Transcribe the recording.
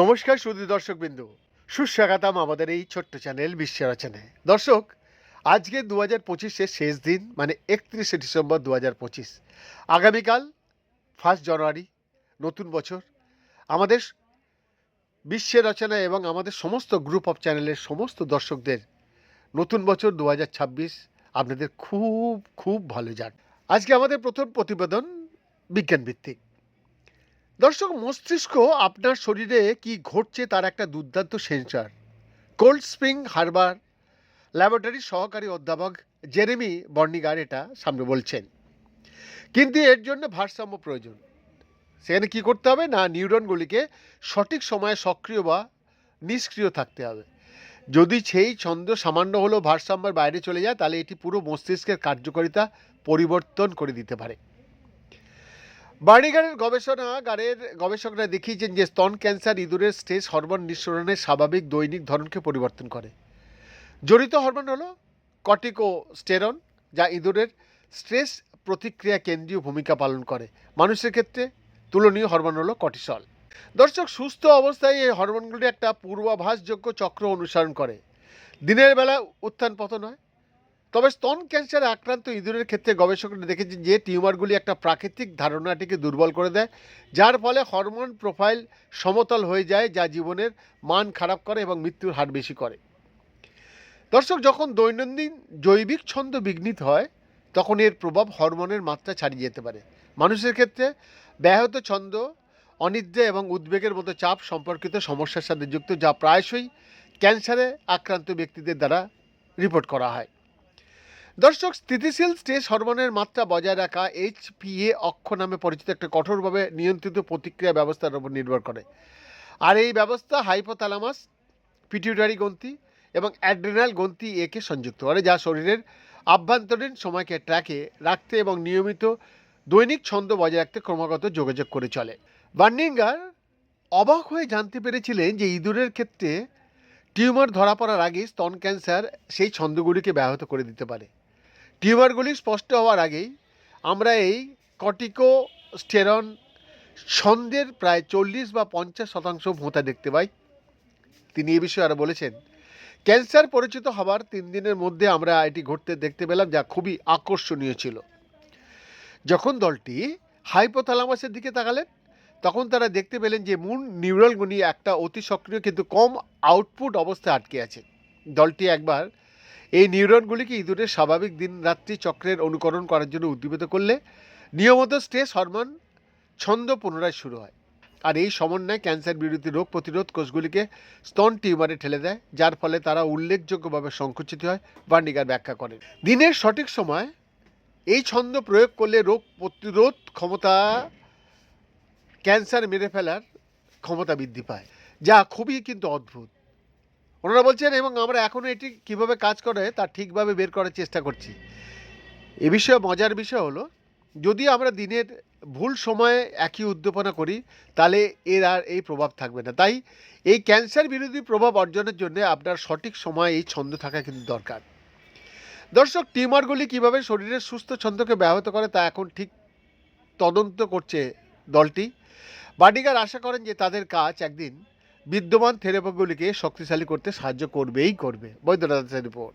নমস্কার সুদী দর্শক বিন্দু সুস্বাগতম আমাদের এই ছোট্ট চ্যানেল বিশ্ব রচনায় দর্শক, আজকে দু হাজার পঁচিশের শেষ দিন মানে একত্রিশে ডিসেম্বর দু হাজার পঁচিশ। আগামীকাল ফার্স্ট জানুয়ারি, নতুন বছর। আমাদের বিশ্বের রচনা এবং আমাদের সমস্ত গ্রুপ অফ চ্যানেলের সমস্ত দর্শকদের নতুন বছর দু হাজার ছাব্বিশ আপনাদের খুব খুব ভালো যাক। আজকে আমাদের প্রথম প্রতিবেদন বিজ্ঞান ভিত্তিক দর্শক, মস্তিষ্ক আপনার শরীরে কি ঘটছে তার একটা দুর্দান্ত সেন্সার কোল্ড স্প্রিং হারবার ল্যাবরেটরির সহকারী অধ্যাপক জেরেমি বর্নিগার এটা সামনে বলছেন। কিন্তু এর জন্য ভারসাম্য প্রয়োজন। সেখানে কি করতে হবে? না, নিউরনগুলিকে সঠিক সময়ে সক্রিয় বা নিষ্ক্রিয় থাকতে হবে। যদি সেই ছন্দ সামান্য হলেও ভারসাম্যের বাইরে চলে যায়, তাহলে এটি পুরো মস্তিষ্কের কার্যকারিতা পরিবর্তন করে দিতে পারে। বার্নিগারের গবেষণাগারের গবেষকরা দেখিয়েছেন যে স্তন ক্যান্সার ইঁদুরের স্ট্রেস হরমোন নিঃসরণের স্বাভাবিক দৈনিক ধরনকে পরিবর্তন করে। জড়িত হরমোন হলো কর্টিকোস্টেরন, যা ইঁদুরের স্ট্রেস প্রতিক্রিয়া কেন্দ্রীয় ভূমিকা পালন করে। মানুষের ক্ষেত্রে তুলনীয় হরমোন হলো কর্টিসল। দর্শক, সুস্থ অবস্থায় এই হরমোনগুলি একটা পূর্বাভাসযোগ্য চক্র অনুসরণ করে। দিনের বেলা উত্থান পতন হয়। তবে স্তন ক্যান্সারে আক্রান্ত ইঁদুরের ক্ষেত্রে গবেষকরা দেখেছেন যে টিউমারগুলি একটা প্রাকৃতিক ধারণাটিকে দুর্বল করে দেয়, যার ফলে হরমোন প্রোফাইল সমতল হয়ে যায়, যা জীবনের মান খারাপ করে এবং মৃত্যুর হার বেশি করে। দর্শক, যখন দৈনন্দিন জৈবিক ছন্দ বিঘ্নিত হয়, তখন এর প্রভাব হরমোনের মাত্রা ছাড়িয়ে যেতে পারে। মানুষের ক্ষেত্রে ব্যাহত ছন্দ অনিদ্রা এবং উদ্বেগের মতো চাপ সম্পর্কিত সমস্যার সাথে যুক্ত, যা প্রায়শই ক্যান্সারে আক্রান্ত ব্যক্তিদের দ্বারা রিপোর্ট করা হয়। দর্শক, স্থিতিশীল স্ট্রেস হরমোনের মাত্রা বজায় রাখা এইচপিএ অক্ষ নামে পরিচিত একটা কঠোরভাবে নিয়ন্ত্রিত প্রতিক্রিয়া ব্যবস্থার উপর নির্ভর করে। আর এই ব্যবস্থা হাইপোথ্যালামাস, পিটিউটারি গ্রন্থি এবং অ্যাড্রেনাল গ্রন্থি একে সংযুক্ত করে, যা শরীরের আভ্যন্তরীণ সময়কে ট্র্যাকে রাখতে এবং নিয়মিত দৈনিক ছন্দ বজায় রাখতে ক্রমাগত যোগাযোগ করে চলে। বার্নিঙ্গার অবাক হয়ে জানতে পেরেছিলেন যে ইঁদুরের ক্ষেত্রে টিউমার ধরা পড়ার আগে স্তন ক্যান্সার সেই ছন্দগুলিকে ব্যাহত করে দিতে পারে। টিউমারগুলি স্পষ্ট হওয়ার আগেই আমরা এই কটিকো স্টেরন ছন্দের প্রায় চল্লিশ বা পঞ্চাশ শতাংশ ভোঁতা দেখতে পাই। তিনি এ বিষয়ে আরও বলেছেন, ক্যান্সার পরিচিত হবার তিন দিনের মধ্যে আমরা এটি ঘটতে দেখতে পেলাম যা খুবই আকর্ষণীয় ছিল। যখন দলটি হাইপোথ্যালামাসের দিকে তাকালেন তখন তারা দেখতে পেলেন যে মূল নিউরালগুলি একটা অতি সক্রিয় কিন্তু কম আউটপুট অবস্থায় আটকে আছে। দলটি একবার এই নিউরনগুলিকে ইঁদুরের স্বাভাবিক দিন রাত্রি চক্রের অনুকরণ করার জন্য উদ্দীপিত করলে নিয়মিত স্ট্রেস হরমোন ছন্দ পুনরায় শুরু হয় আর এই সমন্বয় ক্যান্সার বিরোধী রোগ প্রতিরোধ কোষগুলিকে স্তন টিউমারে ঠেলে দেয়, যার ফলে তারা উল্লেখযোগ্যভাবে সংকুচিত হয় বার্নিগার ব্যাখ্যা করেন। দিনের সঠিক সময় এই ছন্দ প্রয়োগ করলে রোগ প্রতিরোধ ক্ষমতা ক্যান্সার মেরে ফেলার ক্ষমতা বৃদ্ধি পায়, যা খুবই কিন্তু অদ্ভুত। ওনারা বলছেন, এবং আমরা এখনও এটি কীভাবে কাজ করে, তা ঠিকভাবে বের করার চেষ্টা করছি। এ বিষয়ে মজার বিষয় হলো, যদি আমরা দিনের ভুল সময়ে একই উদ্দীপনা করি, তাহলে এর আর এই প্রভাব থাকবে না। তাই এই ক্যান্সার বিরোধী প্রভাব অর্জনের জন্য আপনার সঠিক সময়ে এই ছন্দ থাকা কিন্তু দরকার। দর্শক, টিউমারগুলি কীভাবে শরীরের সুস্থ ছন্দকে ব্যাহত করে, তা এখন ঠিক তদন্ত করছে দলটি। বাডিগার আশা করেন যে তাদের কাজ একদিন বিদ্যমান থেরাপিগুলিকে শক্তিশালী করতে সাহায্য করবেই করবে। বৈদ্যনাথ রিপোর্ট।